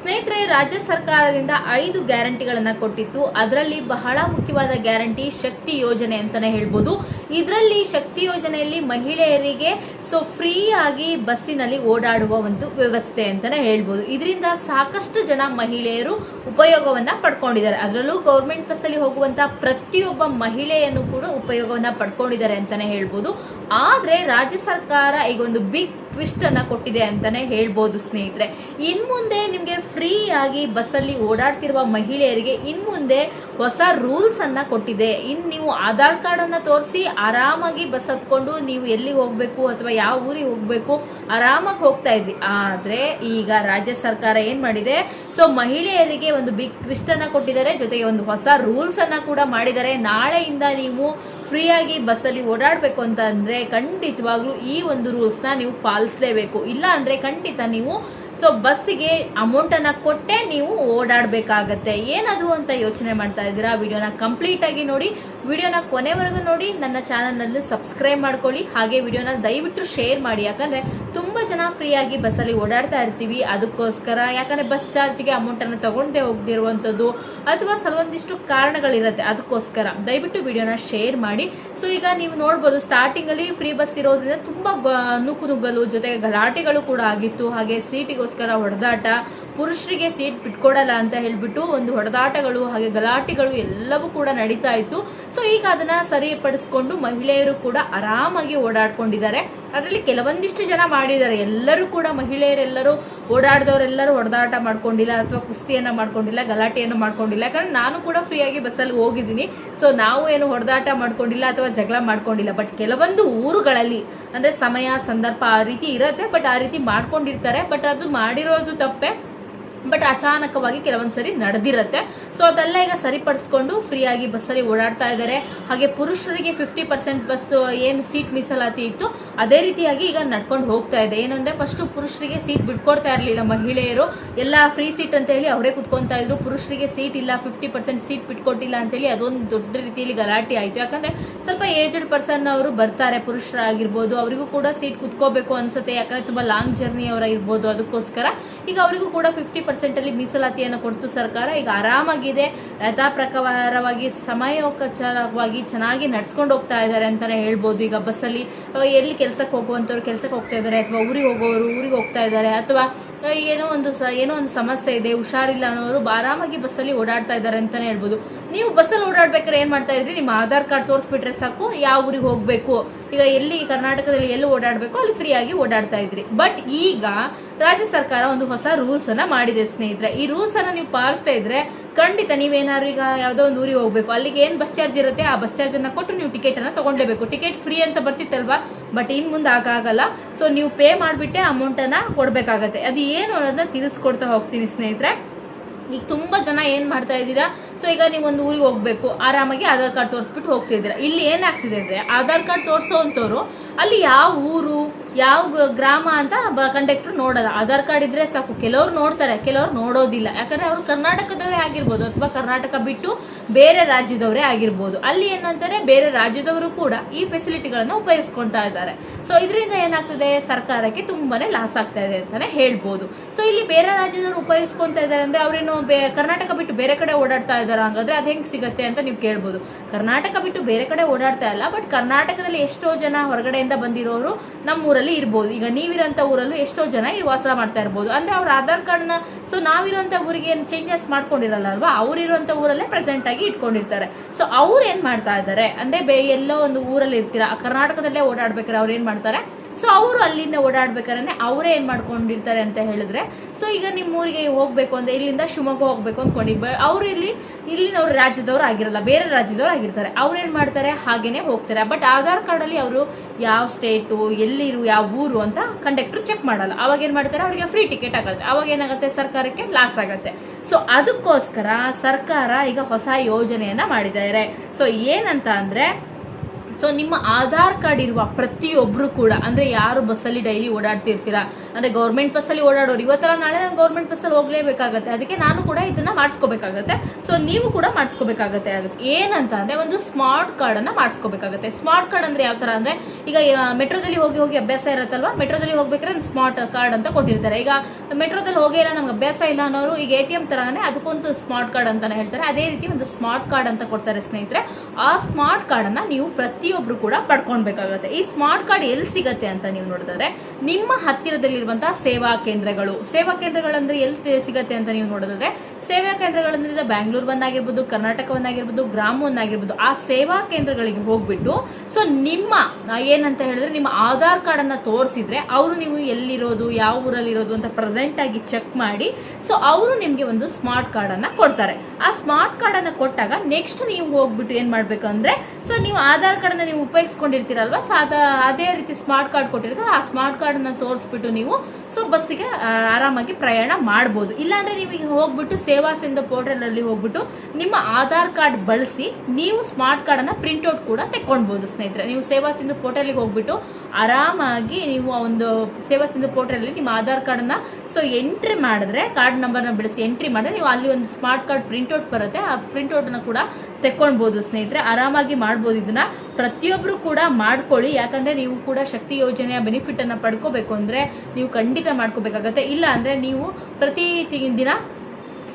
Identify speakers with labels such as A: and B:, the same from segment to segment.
A: ಸ್ನೇಹಿತರೆ, ರಾಜ್ಯ ಸರ್ಕಾರದಿಂದ ಐದು ಗ್ಯಾರಂಟಿಗಳನ್ನ ಕೊಟ್ಟಿತ್ತು. ಅದರಲ್ಲಿ ಬಹಳ ಮುಖ್ಯವಾದ ಗ್ಯಾರಂಟಿ ಶಕ್ತಿ ಯೋಜನೆ ಅಂತಾನೆ ಹೇಳ್ಬೋದು. ಇದರಲ್ಲಿ ಶಕ್ತಿ ಯೋಜನೆಯಲ್ಲಿ ಮಹಿಳೆಯರಿಗೆ ಸೊ ಫ್ರೀ ಆಗಿ ಬಸ್ಸಿನಲ್ಲಿ ಓಡಾಡುವ ಒಂದು ವ್ಯವಸ್ಥೆ ಅಂತಾನೆ ಹೇಳ್ಬೋದು. ಇದರಿಂದ ಸಾಕಷ್ಟು ಜನ ಮಹಿಳೆಯರು ಉಪಯೋಗವನ್ನ ಪಡ್ಕೊಂಡಿದ್ದಾರೆ. ಅದರಲ್ಲೂ ಗೌರ್ಮೆಂಟ್ ಬಸ್ ಅಲ್ಲಿ ಹೋಗುವಂತ ಪ್ರತಿಯೊಬ್ಬ ಮಹಿಳೆಯನ್ನು ಕೂಡ ಉಪಯೋಗವನ್ನ ಪಡ್ಕೊಂಡಿದ್ದಾರೆ ಅಂತಾನೆ ಹೇಳ್ಬೋದು. ಆದ್ರೆ ರಾಜ್ಯ ಸರ್ಕಾರ ಈಗ ಒಂದು ಬಿಗ್ ಟ್ವಿಸ್ಟ್ ಅನ್ನ ಕೊಟ್ಟಿದೆ ಅಂತಾನೆ ಹೇಳ್ಬೋದು ಸ್ನೇಹಿತರೆ. ಇನ್ ಮುಂದೆ ನಿಮ್ಗೆ ಫ್ರೀ ಆಗಿ ಬಸ್ಸಲ್ಲಿ ಓಡಾಡ್ತಿರುವ ಮಹಿಳೆಯರಿಗೆ ಇನ್ ಮುಂದೆ ಹೊಸ ರೂಲ್ಸ್ ಅನ್ನ ಕೊಟ್ಟಿದೆ. ಇನ್ ನೀವು ಆಧಾರ್ ಕಾರ್ಡ್ ಅನ್ನ ತೋರಿಸಿ ಆರಾಮಾಗಿ ಬಸ್ ಹತ್ಕೊಂಡು ನೀವು ಎಲ್ಲಿ ಹೋಗ್ಬೇಕು ಅಥವಾ ಯಾವ ಊರಿಗೆ ಹೋಗ್ಬೇಕು ಆರಾಮಾಗಿ ಹೋಗ್ತಾ ಇದ್ವಿ ಆದ್ರೆ ಈಗ ರಾಜ್ಯ ಸರ್ಕಾರ ಏನ್ ಮಾಡಿದೆ? ಸೊ ಮಹಿಳೆಯರಿಗೆ ಒಂದು ಬಿಗ್ ಟ್ವಿಸ್ಟ್ ಅನ್ನ ಕೊಟ್ಟಿದ್ದಾರೆ. ಜೊತೆಗೆ ಒಂದು ಹೊಸ ರೂಲ್ಸ್ ಅನ್ನ ಕೂಡ ಮಾಡಿದ್ದಾರೆ. ನಾಳೆಯಿಂದ ನೀವು ಫ್ರೀ ಆಗಿ ಬಸ್ಸಲ್ಲಿ ಓಡಾಡಬೇಕು ಅಂತ ಅಂದರೆ ಖಂಡಿತವಾಗ್ಲೂ ಈ ಒಂದು ರೂಲ್ಸ್ನ ನೀವು ಪಾಲಿಸಲೇಬೇಕು. ಇಲ್ಲ ಅಂದರೆ ಖಂಡಿತ ನೀವು ಸೊ ಬಸ್ಸಿಗೆ ಅಮೌಂಟನ್ನು ಕೊಟ್ಟೆ ನೀವು ಓಡಾಡಬೇಕಾಗತ್ತೆ. ಏನದು ಅಂತ ಯೋಚನೆ ಮಾಡ್ತಾ ಇದ್ದೀರಾ? ವಿಡಿಯೋನ ಕಂಪ್ಲೀಟಾಗಿ ನೋಡಿ. ವಿಡಿಯೋನ ಕೊನೆವರೆಗೂ ನೋಡಿ, ನನ್ನ ಚಾನಲ್ನಲ್ಲಿ ಸಬ್ಸ್ಕ್ರೈಬ್ ಮಾಡ್ಕೊಳ್ಳಿ. ಹಾಗೆ ವಿಡಿಯೋನ ದಯವಿಟ್ಟು ಶೇರ್ ಮಾಡಿ. ಯಾಕಂದ್ರೆ ತುಂಬಾ ಜನ ಫ್ರೀಯಾಗಿ ಬಸ್ಸಲ್ಲಿ ಓಡಾಡ್ತಾ ಇರ್ತೀವಿ. ಅದಕ್ಕೋಸ್ಕರ ಯಾಕಂದ್ರೆ ಬಸ್ ಚಾರ್ಜ್ಗೆ ಅಮೌಂಟ್ ಅನ್ನು ತಗೊಂಡೇ ಹೋಗದಿರುವಂತದ್ದು ಅಥವಾ ಕೆಲವೊಂದಿಷ್ಟು ಕಾರಣಗಳಿರುತ್ತೆ. ಅದಕ್ಕೋಸ್ಕರ ದಯವಿಟ್ಟು ವಿಡಿಯೋನ ಶೇರ್ ಮಾಡಿ. ಸೊ ಈಗ ನೀವು ನೋಡ್ಬೋದು ಸ್ಟಾರ್ಟಿಂಗ್ ಅಲ್ಲಿ ಫ್ರೀ ಬಸ್ ಇರೋದ್ರಿಂದ ತುಂಬಾ ಗ- ನೂಕು ನುಗ್ಗಲು ಜೊತೆಗೆ ಗಲಾಟೆಗಳು ಕೂಡ ಆಗಿತ್ತು. ಹಾಗೆ ಸೀಟಿಗೋಸ್ಕರ ಹೊಡೆದಾಟ ಪುರುಷರಿಗೆ ಸೀಟ್ ಬಿಟ್ಕೊಡಲ್ಲ ಅಂತ ಹೇಳ್ಬಿಟ್ಟು ಒಂದು ಹೊಡೆದಾಟಗಳು ಹಾಗೆ ಗಲಾಟೆಗಳು ಎಲ್ಲವೂ ಕೂಡ ನಡೀತಾ ಇತ್ತು. ಸೊ ಈಗ ಅದನ್ನ ಸರಿಪಡಿಸ್ಕೊಂಡು ಮಹಿಳೆಯರು ಕೂಡ ಆರಾಮಾಗಿ ಓಡಾಡ್ಕೊಂಡಿದ್ದಾರೆ. ಅದರಲ್ಲಿ ಕೆಲವೊಂದಿಷ್ಟು ಜನ ಮಾಡಿದ್ದಾರೆ. ಎಲ್ಲರೂ ಕೂಡ ಮಹಿಳೆಯರೆಲ್ಲರೂ ಓಡಾಡಿದವರೆಲ್ಲರೂ ಹೊಡೆದಾಟ ಮಾಡ್ಕೊಂಡಿಲ್ಲ ಅಥವಾ ಕುಸ್ತಿಯನ್ನ ಮಾಡ್ಕೊಂಡಿಲ್ಲ, ಗಲಾಟೆಯನ್ನು ಮಾಡ್ಕೊಂಡಿಲ್ಲ. ಯಾಕಂದ್ರೆ ನಾನು ಕೂಡ ಫ್ರೀಯಾಗಿ ಬಸ್ಸಲ್ಲಿ ಹೋಗಿದ್ದೀನಿ. ಸೊ ನಾವು ಏನು ಹೊಡೆದಾಟ ಮಾಡ್ಕೊಂಡಿಲ್ಲ ಅಥವಾ ಜಗಳ ಮಾಡ್ಕೊಂಡಿಲ್ಲ. ಬಟ್ ಕೆಲವೊಂದು ಊರುಗಳಲ್ಲಿ ಅಂದ್ರೆ ಸಮಯ, ಸಂದರ್ಭ ಆ ರೀತಿ ಇರತ್ತೆ. ಬಟ್ ಆ ರೀತಿ ಮಾಡ್ಕೊಂಡಿರ್ತಾರೆ. ಬಟ್ ಅದು ಮಾಡಿರೋದು ತಪ್ಪೆ. ಬಟ್ ಅಚಾನಕವಾಗಿ ಕೆಲವೊಂದ್ಸರಿ ನಡೆದಿರುತ್ತೆ. ಸೊ ಅದೆಲ್ಲ ಈಗ ಸರಿಪಡಿಸ್ಕೊಂಡು ಫ್ರೀಯಾಗಿ ಬಸ್ಸಲ್ಲಿ ಓಡಾಡ್ತಾ ಇದ್ದಾರೆ. ಹಾಗೆ ಪುರುಷರಿಗೆ ಫಿಫ್ಟಿ ಪರ್ಸೆಂಟ್ ಬಸ್ ಏನು ಸೀಟ್ ಮೀಸಲಾತಿ ಇತ್ತು, ಅದೇ ರೀತಿಯಾಗಿ ಈಗ ನಡ್ಕೊಂಡು ಹೋಗ್ತಾ ಇದೆ. ಏನಂದ್ರೆ ಫಸ್ಟ್ ಪುರುಷರಿಗೆ ಸೀಟ್ ಬಿಟ್ಕೊಡ್ತಾ ಇರಲಿಲ್ಲ ಮಹಿಳೆಯರು. ಎಲ್ಲ ಫ್ರೀ ಸೀಟ್ ಅಂತ ಹೇಳಿ ಅವರೇ ಕುತ್ಕೊಂತಾ ಇದ್ರು. ಪುರುಷರಿಗೆ ಸೀಟ್ ಇಲ್ಲ ಫಿಫ್ಟಿ ಪರ್ಸೆಂಟ್ ಸೀಟ್ ಬಿಟ್ಕೊಟ್ಟಿಲ್ಲ ಅಂತೇಳಿ ಅದೊಂದು ದೊಡ್ಡ ರೀತಿಯಲ್ಲಿ ಗಲಾಟೆ ಆಯ್ತು. ಯಾಕಂದ್ರೆ, ಸ್ವಲ್ಪ ಏಜ್ಡ್ ಪರ್ಸನ್ ಅವರು ಬರ್ತಾರೆ, ಪುರುಷರಾಗಿರ್ಬೋದು. ಅವರಿಗೂ ಕೂಡ ಸೀಟ್ ಕುತ್ಕೋಬೇಕು ಅನ್ಸುತ್ತೆ. ಯಾಕಂದ್ರೆ, ತುಂಬಾ ಲಾಂಗ್ ಜರ್ನಿ ಅವರ ಇರ್ಬೋದು. ಅದಕ್ಕೋಸ್ಕರ ಈಗ ಅವರಿಗೂ ಕೂಡ ಫಿಫ್ಟಿ ಪರ್ಸೆಂಟ್ ಅಲ್ಲಿ ಮೀಸಲಾತಿಯನ್ನು ಕೊಡ್ತು ಸರ್ಕಾರ. ಈಗ ಆರಾಮಾಗಿದೆ. ಯಥಾ ಪ್ರಕಾರವಾಗಿ ಸಮಯೋಪಚಾರವಾಗಿ ಚೆನ್ನಾಗಿ ನಡ್ಸ್ಕೊಂಡು ಹೋಗ್ತಾ ಇದ್ದಾರೆ ಅಂತಾನೆ ಹೇಳ್ಬೋದು. ಈಗ ಬಸ್ಸಲ್ಲಿ ಎಲ್ಲಿ ಕೆಲ್ಸಕ್ಕೆ ಹೋಗುವಂತವ್ರು ಕೆಲ್ಸಕ್ಕೆ ಹೋಗ್ತಾ ಇದ್ದಾರೆ ಅಥವಾ ಊರಿಗೆ ಹೋಗೋರು ಊರಿಗೆ ಹೋಗ್ತಾ ಇದ್ದಾರೆ ಅಥವಾ ಏನೋ ಒಂದು ಏನೋ ಒಂದು ಸಮಸ್ಯೆ ಇದೆ, ಹುಷಾರಿಲ್ಲ ಅನ್ನೋರು ಆರಾಮಾಗಿ ಬಸ್ಸಲ್ಲಿ ಓಡಾಡ್ತಾ ಇದ್ದಾರೆ ಅಂತಾನೆ ಹೇಳ್ಬೋದು. ನೀವು ಬಸ್ಸಲ್ಲಿ ಓಡಾಡ್ಬೇಕಾದ್ರೆ ಏನ್ ಮಾಡ್ತಾ ಇದ್ರಿ? ನಿಮ್ಮ ಆಧಾರ್ ಕಾರ್ಡ್ ತೋರಿಸ್ಬಿಟ್ರೆ ಸಾಕು, ಯಾವ ಊರಿಗೆ ಹೋಗ್ಬೇಕು? ಈಗ ಎಲ್ಲಿ ಕರ್ನಾಟಕದಲ್ಲಿ ಎಲ್ಲಿ ಓಡಾಡ್ಬೇಕು ಅಲ್ಲಿ ಫ್ರೀಯಾಗಿ ಓಡಾಡ್ತಾ ಇದ್ರಿ. ಬಟ್ ಈಗ ರಾಜ್ಯ ಸರ್ಕಾರ ಒಂದು ಹೊಸ ರೂಲ್ಸ್ ಅನ್ನ ಮಾಡಿದೆ ಸ್ನೇಹಿತರೆ. ಈ ರೂಲ್ಸ್ ಅನ್ನ ನೀವು ಪಾಲಿಸ್ತಾ ಇದ್ರೆ ಖಂಡಿತ ನೀವೇನಾದ್ರು ಈಗ ಯಾವ್ದೋ ಒಂದು ಊರಿಗೆ ಹೋಗ್ಬೇಕು. ಅಲ್ಲಿಗೆ ಏನ್ ಬಸ್ ಚಾರ್ಜ್ ಇರುತ್ತೆ, ಆ ಬಸ್ ಚಾರ್ಜ್ ಅನ್ನ ಕೊಟ್ಟು ನೀವು ಟಿಕೆಟ್ ಅನ್ನ ತಗೊಂಡ್ಲೇಬೇಕು ಟಿಕೆಟ್ ಫ್ರೀ ಅಂತ ಬರ್ತಿತ್ತಲ್ವಾ? ಬಟ್ ಇನ್ ಮುಂದೆ ಆಗಾಗಲ್ಲ ಸೊ ನೀವು ಪೇ ಮಾಡಿಬಿಟ್ಟೆ ಅಮೌಂಟ್ ಅನ್ನ ಕೊಡ್ಬೇಕಾಗತ್ತೆ. ಅದು ಏನು ಅನ್ನೋದನ್ನ ತಿಳಿಸ್ಕೊಡ್ತಾ ಹೋಗ್ತೀನಿ ಸ್ನೇಹಿತರೆ. ಈಗ ತುಂಬ ಜನ ಏನ್ ಮಾಡ್ತಾ ಇದ್ದೀರಾ? ಸೊ ಈಗ ನೀವು ಒಂದು ಊರಿಗೆ ಹೋಗ್ಬೇಕು. ಆರಾಮಾಗಿ ಆಧಾರ್ ಕಾರ್ಡ್ ತೋರಿಸ್ಬಿಟ್ಟು ಹೋಗ್ತಿದ್ದೀರಾ ಇಲ್ಲಿ ಏನಾಗ್ತಿದೆ ಅಂದ್ರೆ, ಆಧಾರ್ ಕಾರ್ಡ್ ತೋರಿಸೋವಂಥವ್ರು ಅಲ್ಲಿ ಯಾವ ಊರು, ಯಾವ ಗ್ರಾಮ ಅಂತ ಕಂಡಕ್ಟರ್ ನೋಡಲ್ಲ. ಆಧಾರ್ ಕಾರ್ಡ್ ಇದ್ರೆ ಸಾಕು. ಕೆಲವ್ರು ನೋಡ್ತಾರೆ, ಕೆಲವ್ರು ನೋಡೋದಿಲ್ಲ. ಯಾಕಂದ್ರೆ ಅವರು ಕರ್ನಾಟಕದವರೇ ಆಗಿರ್ಬೋದು ಅಥವಾ ಕರ್ನಾಟಕ ಬಿಟ್ಟು ಬೇರೆ ರಾಜ್ಯದವರೇ ಆಗಿರ್ಬೋದು. ಅಲ್ಲಿ ಏನಂತಾರೆ, ಬೇರೆ ರಾಜ್ಯದವರು ಕೂಡ ಈ ಫೆಸಿಲಿಟಿಗಳನ್ನ ಉಪಯೋಗಿಸ್ಕೊಂತಾ ಇದ್ದಾರೆ. ಸೊ ಇದರಿಂದ ಏನಾಗ್ತದೆ? ಸರ್ಕಾರಕ್ಕೆ ತುಂಬಾನೇ ಲಾಸ್ ಆಗ್ತಾ ಇದೆ ಅಂತಾನೆ ಹೇಳ್ಬೋದು. ಸೊ ಇಲ್ಲಿ ಬೇರೆ ರಾಜ್ಯದವರು ಉಪಯೋಗಿಸ್ಕೊಂತಾ ಇದ್ದಾರೆ ಅಂದ್ರೆ ಅವ್ರೇನು ಕರ್ನಾಟಕ ಬಿಟ್ಟು ಬೇರೆ ಕಡೆ ಓಡಾಡ್ತಾ ಇದ್ದಾರಾ ಹಂಗಾದ್ರೆ ಅದು ಹೆಂಗೆ ಸಿಗತ್ತೆ ಅಂತ ನೀವು ಕೇಳ್ಬೋದು. ಕರ್ನಾಟಕ ಬಿಟ್ಟು ಬೇರೆ ಕಡೆ ಓಡಾಡ್ತಾ ಇಲ್ಲ, ಬಟ್ ಕರ್ನಾಟಕದಲ್ಲಿ ಎಷ್ಟೋ ಜನ ಹೊರಗಡೆಯಿಂದ ಬಂದಿರೋರು ನಮ್ಮ ಊರಲ್ಲಿ ಇರ್ಬೋದು. ಈಗ ನೀವಿರೋಂಥ ಊರಲ್ಲೂ ಎಷ್ಟೋ ಜನ ಈ ವಾಸ ಮಾಡ್ತಾ ಇರ್ಬೋದು. ಅಂದ್ರೆ ಅವ್ರ ಆಧಾರ್ ಕಾರ್ಡ್ನ, ಸೊ ನಾವಿರುವಂತ ಊರಿಗೆ ಏನು ಚೇಂಜಸ್ ಮಾಡ್ಕೊಂಡಿರಲ್ಲ ಅಲ್ವಾ? ಅವ್ರಿರುವಂತ ಊರಲ್ಲೇ ಪ್ರೆಸೆಂಟ್ ಆಗಿ ಇಟ್ಕೊಂಡಿರ್ತಾರೆ. ಸೊ ಅವ್ರು ಏನು ಮಾಡ್ತಾ ಇದ್ದಾರೆ? ಅಂದ್ರೆ ಬೇ ಎಲ್ಲೋ ಒಂದು ಊರಲ್ಲಿ ಇರ್ತೀರಾ ಕರ್ನಾಟಕದಲ್ಲೇ ಓಡಾಡ್ಬೇಕಾದ್ರೆ ಅವ್ರು ಏನು ಮಾಡ್ತಾರೆ? ಸೊ ಅವರು ಅಲ್ಲಿಂದ ಓಡಾಡ್ಬೇಕಾದ್ರೆ ಅವರೇ ಏನ್ ಮಾಡ್ಕೊಂಡಿರ್ತಾರೆ ಅಂತ ಹೇಳಿದ್ರೆ ಸೊ ಈಗ ನಿಮ್ಮ ಊರಿಗೆ ಹೋಗ್ಬೇಕು ಅಂದ್ರೆ ಇಲ್ಲಿಂದ ಶಿವಮೊಗ್ಗ ಹೋಗ್ಬೇಕು ಅಂದ್ಕೊಂಡು ಅವ್ರು ಇಲ್ಲಿ, ಇಲ್ಲಿನವ್ರ ರಾಜ್ಯದವ್ರು ಆಗಿರಲ್ಲ, ಬೇರೆ ರಾಜ್ಯದವ್ರು ಆಗಿರ್ತಾರೆ. ಅವ್ರು ಏನ್ ಮಾಡ್ತಾರೆ? ಹಾಗೇನೆ ಹೋಗ್ತಾರೆ. ಬಟ್ ಆಧಾರ್ ಕಾರ್ಡ್ ಅಲ್ಲಿ ಅವರು ಯಾವ ಸ್ಟೇಟು ಎಲ್ಲಿರು ಯಾವ ಊರು ಅಂತ ಕಂಡಕ್ಟರ್ ಚೆಕ್ ಮಾಡಲ್ಲ. ಅವಾಗ ಏನ್ ಮಾಡ್ತಾರೆ? ಅವರಿಗೆ ಫ್ರೀ ಟಿಕೆಟ್ ಆಗುತ್ತೆ. ಅವಾಗ ಏನಾಗುತ್ತೆ? ಸರ್ಕಾರಕ್ಕೆ ಲಾಸ್ ಆಗುತ್ತೆ. ಸೊ ಅದಕ್ಕೋಸ್ಕರ ಸರ್ಕಾರ ಈಗ ಹೊಸ ಯೋಜನೆಯನ್ನ ಮಾಡಿದ್ದಾರೆ. ಸೊ ಏನಂತ ಅಂದ್ರೆ ಸೊ ನಿಮ್ಮ ಆಧಾರ್ ಕಾರ್ಡ್ ಇರುವ ಪ್ರತಿಯೊಬ್ರು ಕೂಡ, ಅಂದ್ರೆ ಯಾರು ಬಸ್ಸಲ್ಲಿ ಡೈಲಿ ಓಡಾಡ್ತಿರ್ತೀರಾ, ಅಂದ್ರೆ ಗೌರ್ಮೆಂಟ್ ಬಸ್ಸಲ್ಲಿ ಓಡಾಡೋರು ಇವತ್ತರ ನಾಳೆ ನಾನು ಗೌರ್ಮೆಂಟ್ ಬಸ್ಸಲ್ಲಿ ಹೋಗ್ಲೇಬೇಕಾಗತ್ತೆ. ಅದಕ್ಕೆ ನಾನು ಕೂಡ ಇದನ್ನ ಮಾಡಿಸ್ಕೋಬೇಕಾಗತ್ತೆ. ಸೊ ನೀವು ಕೂಡ ಮಾಡಿಸ್ಕೋಬೇಕಾಗತ್ತೆ ಅದಕ್ಕೆ. ಏನಂತ ಅಂದ್ರೆ ಒಂದು ಸ್ಮಾರ್ಟ್ ಕಾರ್ಡ್ ಅನ್ನ ಮಾಡಿಸ್ಕೋಬೇಕಾಗತ್ತೆ. ಸ್ಮಾರ್ಟ್ ಕಾರ್ಡ್ ಅಂದ್ರೆ ಯಾವ ತರ ಅಂದ್ರೆ, ಈಗ ಮೆಟ್ರೋದಲ್ಲಿ ಹೋಗಿ ಹೋಗಿ ಅಭ್ಯಾಸ ಇರುತ್ತಲ್ವಾ? ಮೆಟ್ರೋದಲ್ಲಿ ಹೋಗ್ಬೇಕಾದ್ರೆ ಸ್ಮಾರ್ಟ್ ಕಾರ್ಡ್ ಅಂತ ಕೊಟ್ಟಿರ್ತಾರೆ. ಈಗ, ಮೆಟ್ರೋದಲ್ಲಿ ಹೋಗೇ ಇಲ್ಲ, ನಮ್ಗೆ ಅಭ್ಯಾಸ ಇಲ್ಲ ಅನ್ನೋರು, ಈಗ ಎ ಟಿ ಎಂ ತರಾನೇ ಅದಕ್ಕೊಂದು ಸ್ಮಾರ್ಟ್ ಕಾರ್ಡ್ ಅಂತಾನೆ ಹೇಳ್ತಾರೆ. ಅದೇ ರೀತಿ ಒಂದು ಸ್ಮಾರ್ಟ್ ಕಾರ್ಡ್ ಅಂತ ಕೊಡ್ತಾರೆ ಸ್ನೇಹಿತರೆ. ಆ ಸ್ಮಾರ್ಟ್ ಕಾರ್ಡ್ ಅನ್ನ ನೀವು ಪ್ರತಿಯೊಬ್ರು ಕೂಡ ಪಡ್ಕೊಳ್ಬೇಕಾಗತ್ತೆ. ಈ ಸ್ಮಾರ್ಟ್ ಕಾರ್ಡ್ ಎಲ್ಲಿ ಸಿಗತ್ತೆ ಅಂತ ನೀವು ನೋಡಿದ್ರೆ ನಿಮ್ಮ ಹತ್ತಿರದಲ್ಲಿರುವಂತಹ ಸೇವಾ ಕೇಂದ್ರಗಳು. ಸೇವಾ ಕೇಂದ್ರಗಳಂದ್ರೆ ಎಲ್ಲಿ ಸಿಗತ್ತೆ ಅಂತ ನೀವು ನೋಡಿದ್ರೆ ಸೇವಾ ಕೇಂದ್ರಗಳಂದ್ರೆ ಬ್ಯಾಂಗ್ಳೂರ್ ಒಂದಾಗಿರ್ಬೋದು ಕರ್ನಾಟಕ ಒಂದಾಗಿರ್ಬೋದು ಗ್ರಾಮ ಒಂದಾಗಿರ್ಬೋದು ಆ ಸೇವಾ ಕೇಂದ್ರಗಳಿಗೆ ಹೋಗ್ಬಿಟ್ಟು ಸೊ ನಿಮ್ಮ ಏನಂತ ಹೇಳಿದ್ರೆ ನಿಮ್ಮ ಆಧಾರ್ ಕಾರ್ಡ್ ಅನ್ನ ತೋರಿಸಿದ್ರೆ ಅವರು ನೀವು ಎಲ್ಲಿರೋದು, ಯಾವ ಊರಲ್ಲಿ ಇರೋದು ಅಂತ ಪ್ರೆಸೆಂಟ್ ಆಗಿ ಚೆಕ್ ಮಾಡಿ ಸೊ ಅವರು ನಿಮ್ಗೆ ಒಂದು ಸ್ಮಾರ್ಟ್ ಕಾರ್ಡ್ ಅನ್ನ ಕೊಡ್ತಾರೆ. ಆ ಸ್ಮಾರ್ಟ್ ಕಾರ್ಡ್ ಅನ್ನ ಕೊಟ್ಟಾಗ ನೆಕ್ಸ್ಟ್ ನೀವು ಹೋಗ್ಬಿಟ್ಟು ಏನ್ ಮಾಡ್ಬೇಕು ಅಂದ್ರೆ ಸೊ ನೀವು ಆಧಾರ್ ಕಾರ್ಡ್ ನೀವು ಉಪಯೋಗಿಸ್ಕೊಂಡಿರ್ತೀರಲ್ವಾ ಅದ ರೀತಿ ಸ್ಮಾರ್ಟ್ ಕಾರ್ಡ್ ಕೊಟ್ಟಿರ್ತಾರೆ, ಆ ಸ್ಮಾರ್ಟ್ ಕಾರ್ಡ್ ಅನ್ನ ತೋರಿಸ್ಬಿಟ್ಟು ನೀವು ಸೊ ಬಸ್ಸಿಗೆ ಆರಾಮಾಗಿ ಪ್ರಯಾಣ ಮಾಡಬಹುದು ಇಲ್ಲಾಂದ್ರೆ ನೀವು ಹೋಗ್ಬಿಟ್ಟು ಸಿಂಧು ಪೋರ್ಟಲ್ ಅಲ್ಲಿ ಹೋಗ್ಬಿಟ್ಟು ನಿಮ್ಮ ಆಧಾರ್ ಕಾರ್ಡ್ ಬಳಸಿ ನೀವು ಸ್ಮಾರ್ಟ್ ಕಾರ್ಡ್ ಅನ್ನ ಪ್ರಿಂಟ್ ಔಟ್ ಕೂಡ ತೆಕ್ಕೊಳ್ಬಹುದು ಸ್ನೇಹಿತರೆ. ನೀವು ಸೇವಾ ಸಿಂಧು ಪೋರ್ಟಲ್ ಹೋಗ್ಬಿಟ್ಟು ಆರಾಮಾಗಿ ನೀವು ಆ ಒಂದು ಸೇವಾ ಸಿಂಧು ಪೋರ್ಟಲ್ ಅಲ್ಲಿ ನಿಮ್ಮ ಆಧಾರ್ ಕಾರ್ಡ್ ಅನ್ನ ಸೊ ಎಂಟ್ರಿ ಮಾಡಿದ್ರೆ ಕಾರ್ಡ್ ನಂಬರ್ನ ಬಳಸಿ ಎಂಟ್ರಿ ಮಾಡಿದ್ರೆ ನೀವು ಅಲ್ಲಿ ಒಂದು ಸ್ಮಾರ್ಟ್ ಕಾರ್ಡ್ ಪ್ರಿಂಟ್ಔಟ್ ಬರುತ್ತೆ. ಆ ಪ್ರಿಂಟ್ ಔಟ್ ಅನ್ನ ಕೂಡ ತೆಕ್ಕೊಳ್ಬಹುದು ಸ್ನೇಹಿತರೆ. ಆರಾಮಾಗಿ ಮಾಡ್ಬೋದು ಇದನ್ನ. ಪ್ರತಿಯೊಬ್ರು ಕೂಡ ಮಾಡ್ಕೊಳ್ಳಿ. ಯಾಕಂದ್ರೆ ನೀವು ಕೂಡ ಶಕ್ತಿ ಯೋಜನೆಯ ಬೆನಿಫಿಟ್ ಅನ್ನ ಪಡ್ಕೋಬೇಕು ಅಂದ್ರೆ ನೀವು ಖಂಡಿತ ಮಾಡ್ಕೋಬೇಕಾಗತ್ತೆ. ಇಲ್ಲ ಅಂದ್ರೆ ನೀವು ಪ್ರತಿ ದಿನ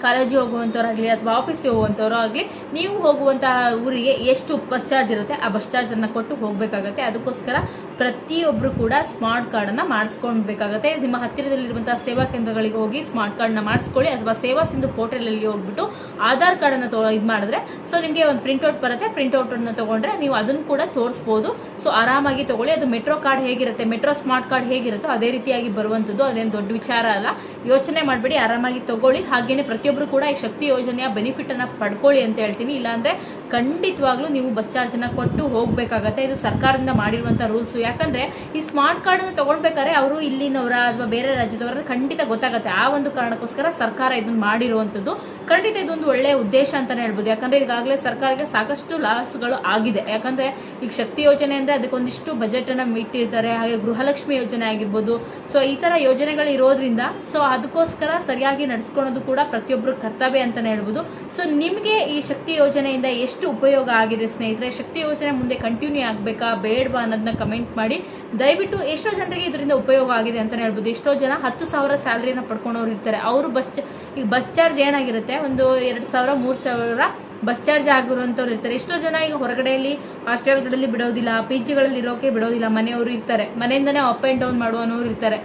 A: ಕಾಲೇಜಿಗೆ ಹೋಗುವಂಥವ್ರಾಗಲಿ ಅಥವಾ ಆಫೀಸಿಗೆ ಹೋಗುವಂಥವ್ರು ಆಗಲಿ ನೀವು ಹೋಗುವಂತಹ ಊರಿಗೆ ಎಷ್ಟು ಬಸ್ ಚಾರ್ಜ್ ಇರುತ್ತೆ, ಆ ಬಸ್ ಚಾರ್ಜನ್ನು ಕೊಟ್ಟು ಹೋಗಬೇಕಾಗತ್ತೆ. ಅದಕ್ಕೋಸ್ಕರ ಪ್ರತಿಯೊಬ್ಬರು ಕೂಡ ಸ್ಮಾರ್ಟ್ ಕಾರ್ಡ್ ಅನ್ನ ಮಾಡಿಸ್ಕೊಳ್ಬೇಕಾಗತ್ತೆ. ನಿಮ್ಮ ಹತ್ತಿರದಲ್ಲಿರುವಂತಹ ಸೇವಾ ಕೇಂದ್ರಗಳಿಗೆ ಹೋಗಿ ಸ್ಮಾರ್ಟ್ ಕಾರ್ಡ್ನ ಮಾಡಿಸ್ಕೊಳ್ಳಿ, ಅಥವಾ ಸೇವಾ ಸಿಂಧು ಪೋರ್ಟಲ್ ಅಲ್ಲಿ ಹೋಗ್ಬಿಟ್ಟು ಆಧಾರ್ ಕಾರ್ಡ್ ಅನ್ನ ಇದು ಮಾಡಿದ್ರೆ ಸೊ ನಿಮಗೆ ಒಂದು ಪ್ರಿಂಟ್ ಔಟ್ ಬರುತ್ತೆ. ಪ್ರಿಂಟ್ ಔಟ್ ಅನ್ನ ತಗೊಂಡ್ರೆ ನೀವು ಅದನ್ನು ಕೂಡ ತೋರಿಸಬಹುದು ಸೊ ಆರಾಮಾಗಿ ತಗೊಳ್ಳಿ. ಅದು ಮೆಟ್ರೋ ಕಾರ್ಡ್ ಹೇಗಿರುತ್ತೆ ಮೆಟ್ರೋ ಸ್ಮಾರ್ಟ್ ಕಾರ್ಡ್ ಹೇಗಿರುತ್ತೋ ಅದೇ ರೀತಿಯಾಗಿ ಬರುವಂತದ್ದು ಅದೇನು ದೊಡ್ಡ ವಿಚಾರ ಅಲ್ಲ. ಯೋಚನೆ ಮಾಡಬೇಡಿ, ಆರಾಮಾಗಿ ತಗೊಳ್ಳಿ. ಹಾಗೇನೆ ಪ್ರತಿಯೊಬ್ಬರು ಕೂಡ ಈ ಶಕ್ತಿ ಯೋಜನೆಯ ಬೆನಿಫಿಟ್ ಅನ್ನ ಪಡ್ಕೊಳ್ಳಿ ಅಂತ ಹೇಳ್ತೀನಿ. ಇಲ್ಲಾಂದ್ರೆ ಖಂಡಿತವಾಗ್ಲೂ ನೀವು ಬಸ್ ಚಾರ್ಜ್ ಅನ್ನ ಕೊಟ್ಟು ಹೋಗಬೇಕಾಗತ್ತೆ. ಇದು ಸರ್ಕಾರದಿಂದ ಮಾಡಿರುವಂತ ರೂಲ್ಸ್. ಯಾಕಂದ್ರೆ ಈ ಸ್ಮಾರ್ಟ್ ಕಾರ್ಡ್ ಅನ್ನು ತಗೊಳ್ಬೇಕಾದ್ರೆ ಅವರು ಇಲ್ಲಿನವರ ಅಥವಾ ಬೇರೆ ರಾಜ್ಯದವರ ಖಂಡಿತ ಗೊತ್ತಾಗತ್ತೆ. ಆ ಒಂದು ಕಾರಣಕ್ಕೋಸ್ಕರ ಸರ್ಕಾರ ಇದನ್ನ ಮಾಡಿರುವಂತದ್ದು ಖಂಡಿತ ಇದೊಂದು ಒಳ್ಳೆಯ ಉದ್ದೇಶ ಅಂತಾನೆ ಹೇಳ್ಬೋದು. ಯಾಕಂದ್ರೆ ಈಗಾಗಲೇ ಸರ್ಕಾರಕ್ಕೆ ಸಾಕಷ್ಟು ಲಾಸ್ಗಳು ಆಗಿದೆ. ಯಾಕಂದ್ರೆ ಈಗ ಶಕ್ತಿ ಯೋಜನೆ ಅಂದ್ರೆ ಅದಕ್ಕೊಂದಿಷ್ಟು ಬಜೆಟ್ ಅನ್ನ ಇಟ್ಟಿರ್ತಾರೆ. ಹಾಗೆ ಗೃಹಲಕ್ಷ್ಮಿ ಯೋಜನೆ ಆಗಿರ್ಬೋದು. ಸೊ ಈ ತರ ಯೋಜನೆಗಳು ಇರೋದ್ರಿಂದ ಸೊ ಅದಕ್ಕೋಸ್ಕರ ಸರಿಯಾಗಿ ನಡೆಸ್ಕೊಳ್ಳೋದು ಕೂಡ ಪ್ರತಿಯೊಬ್ಬರು ಕರ್ತವ್ಯ ಅಂತಾನೆ ಹೇಳ್ಬೋದು. ಸೊ ನಿಮಗೆ ಈ ಶಕ್ತಿ ಯೋಜನೆಯಿಂದ ಎಷ್ಟು ಉಪಯೋಗ ಆಗಿದೆ ಸ್ನೇಹಿತರೆ. ಶಕ್ತಿ ಯೋಜನೆ ಮುಂದೆ ಕಂಟಿನ್ಯೂ ಆಗಬೇಕಾ ಬೇಡವಾ ಅನ್ನೋದನ್ನ ಕಮೆಂಟ್ ಮಾಡಿ. ದಯವಿಟ್ಟು ಎಷ್ಟೋ ಜನರಿಗೆ ಇದರಿಂದ ಉಪಯೋಗ ಆಗಿದೆ ಅಂತಲೇ ಹೇಳ್ಬೋದು. ಎಷ್ಟೋ ಜನ ಹತ್ತು ಸಾವಿರ ಸ್ಯಾಲರಿನ ಪಡ್ಕೊಂಡವ್ರು ಇರ್ತಾರೆ. ಅವರು ಬಸ್ ಈಗ ಬಸ್ ಚಾರ್ಜ್ ಏನಾಗಿರುತ್ತೆ? ಒಂದು ಎರಡು ಸಾವಿರ, ಮೂರು ಸಾವಿರ ಬಸ್ ಚಾರ್ಜ್ ಆಗಿರುವಂಥವ್ರು ಇರ್ತಾರೆ. ಎಷ್ಟೋ ಜನ ಈಗ ಹೊರಗಡೆಯಲ್ಲಿ ಹಾಸ್ಟೆಲ್ಗಳಲ್ಲಿ ಬಿಡೋದಿಲ್ಲ ಪಿ ಜಿಗಳಲ್ಲಿ ಇರೋಕೆ ಬಿಡೋದಿಲ್ಲ, ಮನೆಯವರು ಇರ್ತಾರೆ. ಮನೆಯಿಂದನೇ ಅಪ್ ಆ್ಯಂಡ್ ಡೌನ್ ಮಾಡುವನವ್ರು ಇರ್ತಾರೆ.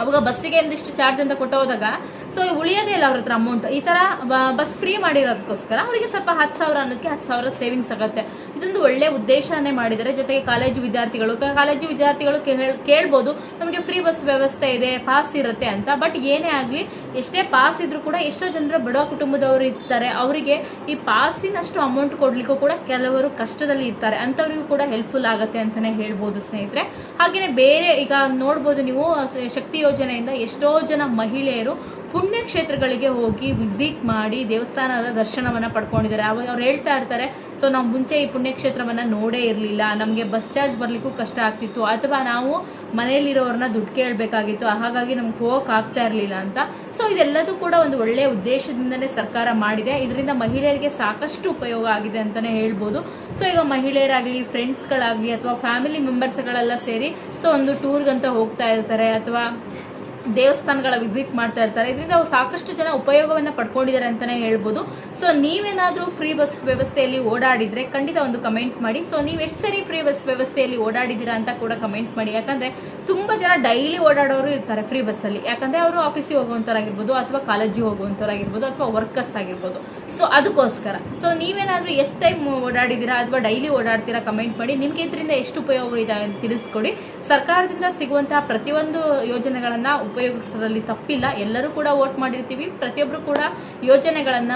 A: ಅವಾಗ ಬಸ್ಸಿಗೆ ಒಂದಿಷ್ಟು ಚಾರ್ಜ್ ಅಂತ ಕೊಟ್ಟು ಹೋದಾಗ ಸೊ ಉಳಿಯೋದೇ ಇಲ್ಲ ಅವ್ರ ಹತ್ರ ಅಮೌಂಟ್ ಈ ತರ ಬಸ್ ಫ್ರೀ ಮಾಡಿರೋದಕ್ಕೋಸ್ಕರ ಅವರಿಗೆ ಸ್ವಲ್ಪ ಹತ್ತು ಸಾವಿರ ಅನ್ನೋಕ್ಕೆ ಹತ್ತು ಸಾವಿರ ಸೇವಿಂಗ್ಸ್ ಆಗುತ್ತೆ. ಇದೊಂದು ಒಳ್ಳೆ ಉದ್ದೇಶನೇ ಮಾಡಿದ್ದಾರೆ. ಜೊತೆಗೆ ಕಾಲೇಜು ವಿದ್ಯಾರ್ಥಿಗಳು ಕಾಲೇಜು ವಿದ್ಯಾರ್ಥಿಗಳು ಕೇಳ್- ಕೇಳ್ಬೋದು, ನಮಗೆ ಫ್ರೀ ಬಸ್ ವ್ಯವಸ್ಥೆ ಇದೆ ಪಾಸ್ ಇರುತ್ತೆ ಅಂತ. ಬಟ್ ಏನೇ ಆಗಲಿ, ಎಷ್ಟೇ ಪಾಸ್ ಇದ್ರೂ ಕೂಡ ಎಷ್ಟೋ ಜನರು ಬಡ ಕುಟುಂಬದವರು ಇರ್ತಾರೆ. ಅವರಿಗೆ ಈ ಪಾಸಿನಷ್ಟು ಅಮೌಂಟ್ ಕೊಡ್ಲಿಕ್ಕೂ ಕೂಡ ಕೆಲವರು ಕಷ್ಟದಲ್ಲಿ ಇರ್ತಾರೆ. ಅಂತವರಿಗೂ ಕೂಡ ಹೆಲ್ಪ್ಫುಲ್ ಆಗುತ್ತೆ ಅಂತಲೇ ಹೇಳ್ಬೋದು ಸ್ನೇಹಿತರೆ. ಹಾಗೆಯೇ ಬೇರೆ ಈಗ ನೋಡ್ಬೋದು ನೀವು, ಶಕ್ತಿ ಯೋಜನೆಯಿಂದ ಎಷ್ಟೋ ಜನ ಮಹಿಳೆಯರು ಪುಣ್ಯಕ್ಷೇತ್ರಗಳಿಗೆ ಹೋಗಿ ವಿಸಿಟ್ ಮಾಡಿ ದೇವಸ್ಥಾನದ ದರ್ಶನವನ್ನು ಪಡ್ಕೊಂಡಿದ್ದಾರೆ. ಅವಾಗ ಅವ್ರು ಹೇಳ್ತಾ ಇರ್ತಾರೆ, ಸೊ, ನಾವು ಮುಂಚೆ ಈ ಪುಣ್ಯಕ್ಷೇತ್ರವನ್ನು ನೋಡೇ ಇರಲಿಲ್ಲ. ನಮಗೆ ಬಸ್ ಚಾರ್ಜ್ ಬರಲಿಕ್ಕೂ ಕಷ್ಟ ಆಗ್ತಿತ್ತು. ಅಥವಾ ನಾವು ಮನೆಯಲ್ಲಿರೋರನ್ನ ದುಡ್ಡು ಕೇಳಬೇಕಾಗಿತ್ತು. ಹಾಗಾಗಿ ನಮ್ಗೆ ಹೋಗಕ್ಕೆ ಆಗ್ತಾ ಇರಲಿಲ್ಲ ಅಂತ. ಸೊ, ಇದೆಲ್ಲದೂ ಕೂಡ ಒಂದು ಒಳ್ಳೆಯ ಉದ್ದೇಶದಿಂದನೇ ಸರ್ಕಾರ ಮಾಡಿದೆ. ಇದರಿಂದ ಮಹಿಳೆಯರಿಗೆ ಸಾಕಷ್ಟು ಉಪಯೋಗ ಆಗಿದೆ ಅಂತಲೇ ಹೇಳ್ಬೋದು. ಸೊ, ಈಗ ಮಹಿಳೆಯರಾಗಲಿ ಫ್ರೆಂಡ್ಸ್ಗಳಾಗಲಿ ಅಥವಾ ಫ್ಯಾಮಿಲಿ ಮೆಂಬರ್ಸ್ಗಳೆಲ್ಲ ಸೇರಿ, ಸೊ, ಒಂದು ಟೂರ್ಗಂತ ಹೋಗ್ತಾ ಇರ್ತಾರೆ. ಅಥವಾ ದೇವಸ್ಥಾನಗಳ ವಿಸಿಟ್ ಮಾಡ್ತಾ ಇರ್ತಾರೆ. ಇದರಿಂದ ಸಾಕಷ್ಟು ಜನ ಉಪಯೋಗವನ್ನ ಪಡ್ಕೊಂಡಿದ್ದಾರೆ ಅಂತಾನೆ ಹೇಳ್ಬೋದು. ಸೊ ನೀವೇನಾದರೂ ಫ್ರೀ ಬಸ್ ವ್ಯವಸ್ಥೆಯಲ್ಲಿ ಓಡಾಡಿದ್ರೆ ಖಂಡಿತ ಒಂದು ಕಮೆಂಟ್ ಮಾಡಿ. ಸೊ ನೀವು ಎಷ್ಟು ಸರಿ ಫ್ರೀ ಬಸ್ ವ್ಯವಸ್ಥೆಯಲ್ಲಿ ಓಡಾಡಿದ್ದೀರಾ ಅಂತ ಕೂಡ ಕಮೆಂಟ್ ಮಾಡಿ. ಯಾಕಂದ್ರೆ ತುಂಬಾ ಜನ ಡೈಲಿ ಓಡಾಡೋರು ಇರ್ತಾರೆ ಫ್ರೀ ಬಸ್ ಅಲ್ಲಿ. ಯಾಕಂದ್ರೆ ಅವರು ಆಫೀಸಿಗೆ ಹೋಗುವಂತರಾಗಿರ್ಬೋದು ಅಥವಾ ಕಾಲೇಜಿಗೆ ಹೋಗುವಂತರಾಗಿರ್ಬೋದು ಅಥವಾ ವರ್ಕರ್ಸ್ ಆಗಿರ್ಬೋದು. ಸೊ ಅದಕ್ಕೋಸ್ಕರ. ಸೊ ನೀವೇನಾದರೂ ಎಷ್ಟು ಟೈಮ್ ಓಡಾಡಿದ್ದೀರಾ ಅಥವಾ ಡೈಲಿ ಓಡಾಡ್ತೀರಾ ಕಮೆಂಟ್ ಮಾಡಿ. ನಿಮಗೆ ಇದರಿಂದ ಎಷ್ಟು ಉಪಯೋಗ ಇದೆ ಅಂತ ತಿಳಿಸ್ಕೊಡಿ. ಸರ್ಕಾರದಿಂದ ಸಿಗುವಂತಹ ಪ್ರತಿಯೊಂದು ಯೋಜನೆಗಳನ್ನು ಉಪಯೋಗಿಸೋದ್ರಲ್ಲಿ ತಪ್ಪಿಲ್ಲ. ಎಲ್ಲರೂ ಕೂಡ ವೋಟ್ ಮಾಡಿರ್ತೀವಿ. ಪ್ರತಿಯೊಬ್ಬರು ಕೂಡ ಯೋಜನೆಗಳನ್ನು ಯೋಜನೆಗಳನ್ನ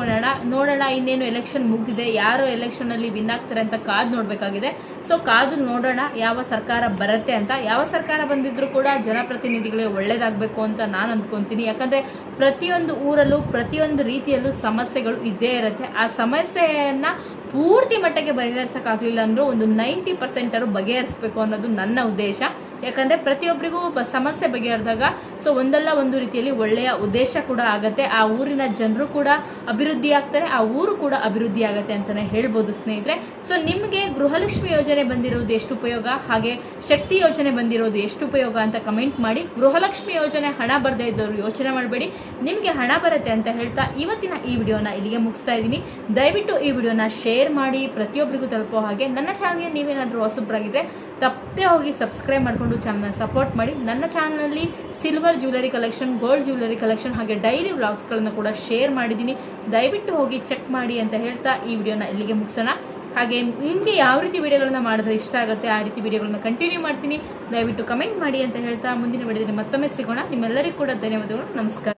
A: ಉಪಯೋಗಿಸ್ಕೊಳ್ಳೋಣ ನೋಡೋಣ ಇನ್ನೇನು ಎಲೆಕ್ಷನ್ ಮುಗ್ದಿದೆ, ಯಾರು ಎಲೆಕ್ಷನ್ ಅಲ್ಲಿ ವಿನ್ ಆಗ್ತಾರೆ ಅಂತ ಕಾದ್ ನೋಡ್ಬೇಕಾಗಿದೆ. ಸೊ ಕಾದು ನೋಡೋಣ ಯಾವ ಸರ್ಕಾರ ಬರುತ್ತೆ ಅಂತ. ಯಾವ ಸರ್ಕಾರ ಬಂದಿದ್ರು ಕೂಡ ಜನಪ್ರತಿನಿಧಿಗಳಿಗೆ ಒಳ್ಳೇದಾಗಬೇಕು ಅಂತ ನಾನು ಅನ್ಕೊಂತೀನಿ. ಯಾಕಂದ್ರೆ ಪ್ರತಿಯೊಂದು ಊರಲ್ಲೂ, ಪ್ರತಿಯೊಂದು ರೀತಿಯಲ್ಲೂ ಸಮಸ್ಯೆಗಳು ಇದ್ದೇ ಇರುತ್ತೆ. ಆ ಸಮಸ್ಯೆಯನ್ನ ಪೂರ್ತಿ ಮಟ್ಟಕ್ಕೆ ಬಗೆಹರಿಸಕ್ಕಾಗ್ಲಿಲ್ಲ ಅಂದ್ರೂ ಒಂದು ನೈಂಟಿ ಪರ್ಸೆಂಟ್ ಅರು ಬಗೆಹರಿಸಬೇಕು ಅನ್ನೋದು ನನ್ನ ಉದ್ದೇಶ. ಯಾಕಂದ್ರೆ ಪ್ರತಿಯೊಬ್ಬರಿಗೂ ಸಮಸ್ಯೆ ಬಗೆಹರಿದಾಗ ಸೊ ಒಂದಲ್ಲ ಒಂದು ರೀತಿಯಲ್ಲಿ ಒಳ್ಳೆಯ ಉದ್ದೇಶ ಕೂಡ ಆಗತ್ತೆ. ಆ ಊರಿನ ಜನರು ಕೂಡ ಅಭಿವೃದ್ಧಿ ಆಗ್ತಾರೆ, ಆ ಊರು ಕೂಡ ಅಭಿವೃದ್ಧಿ ಆಗತ್ತೆ ಅಂತಾನೆ ಹೇಳ್ಬೋದು ಸ್ನೇಹಿತರೆ. ಸೊ ನಿಮಗೆ ಗೃಹಲಕ್ಷ್ಮಿ ಯೋಜನೆ ಬಂದಿರೋದು ಎಷ್ಟು ಉಪಯೋಗ? ಹಾಗೆ ಶಕ್ತಿ ಯೋಜನೆ ಬಂದಿರೋದು ಎಷ್ಟು ಉಪಯೋಗ ಅಂತ ಕಮೆಂಟ್ ಮಾಡಿ. ಗೃಹಲಕ್ಷ್ಮಿ ಯೋಜನೆ ಹಣ ಬರದೇ ಇದ್ದವರು ಯೋಚನೆ ಮಾಡಬೇಡಿ. ನಿಮಗೆ ಹಣ ಬರುತ್ತೆ ಅಂತ ಹೇಳ್ತಾ ಇವತ್ತಿನ ಈ ವಿಡಿಯೋನ ಇಲ್ಲಿಗೆ ಮುಗಿಸ್ತಾ ಇದ್ದೀನಿ. ದಯವಿಟ್ಟು ಈ ವಿಡಿಯೋನ ಶೇರ್ ಮಾಡಿ ಪ್ರತಿಯೊಬ್ಬರಿಗೂ ತಲುಪೋ ಹಾಗೆ. ನನ್ನ ಚಾನಲ್ಗೆ ನೀವೇನಾದರೂ ಹೊಸಬ್ರಾಗಿದ್ರೆ ತಪ್ಪದೆ ಹೋಗಿ ಸಬ್ಸ್ಕ್ರೈಬ್ ಮಾಡಿಕೊಂಡು ಚಾನಲ್ನ ಸಪೋರ್ಟ್ ಮಾಡಿ. ನನ್ನ ಚಾನಲಲ್ಲಿ silver jewellery collection gold jewellery collection ಹಾಗೆ ಡೈಲಿ ವ್ಲಾಗ್ಸ್ಗಳನ್ನು ಕೂಡ ಶೇರ್ ಮಾಡಿದ್ದೀನಿ. ದಯವಿಟ್ಟು ಹೋಗಿ ಚೆಕ್ ಮಾಡಿ ಅಂತ ಹೇಳ್ತಾ ಈ ವಿಡಿಯೋನ ಇಲ್ಲಿಗೆ ಮುಗಿಸೋಣ. ಹಾಗೆ ನಿಮಗೆ ಯಾವ ರೀತಿ ವಿಡಿಯೋಗಳನ್ನ ಮಾಡಿದ್ರೆ ಇಷ್ಟ ಆಗುತ್ತೆ ಆ ರೀತಿ ವಿಡಿಯೋಗಳನ್ನ ಕಂಟಿನ್ಯೂ ಮಾಡ್ತೀನಿ. ದಯವಿಟ್ಟು ಕಮೆಂಟ್ ಮಾಡಿ ಅಂತ ಹೇಳ್ತಾ ಮುಂದಿನ ವಿಡಿಯೋದಲ್ಲಿ ಮತ್ತೊಮ್ಮೆ ಸಿಗೋಣ. ನಿಮ್ಮೆಲ್ಲರಿಗೂ ಕೂಡ ಧನ್ಯವಾದಗಳು. ನಮಸ್ಕಾರ.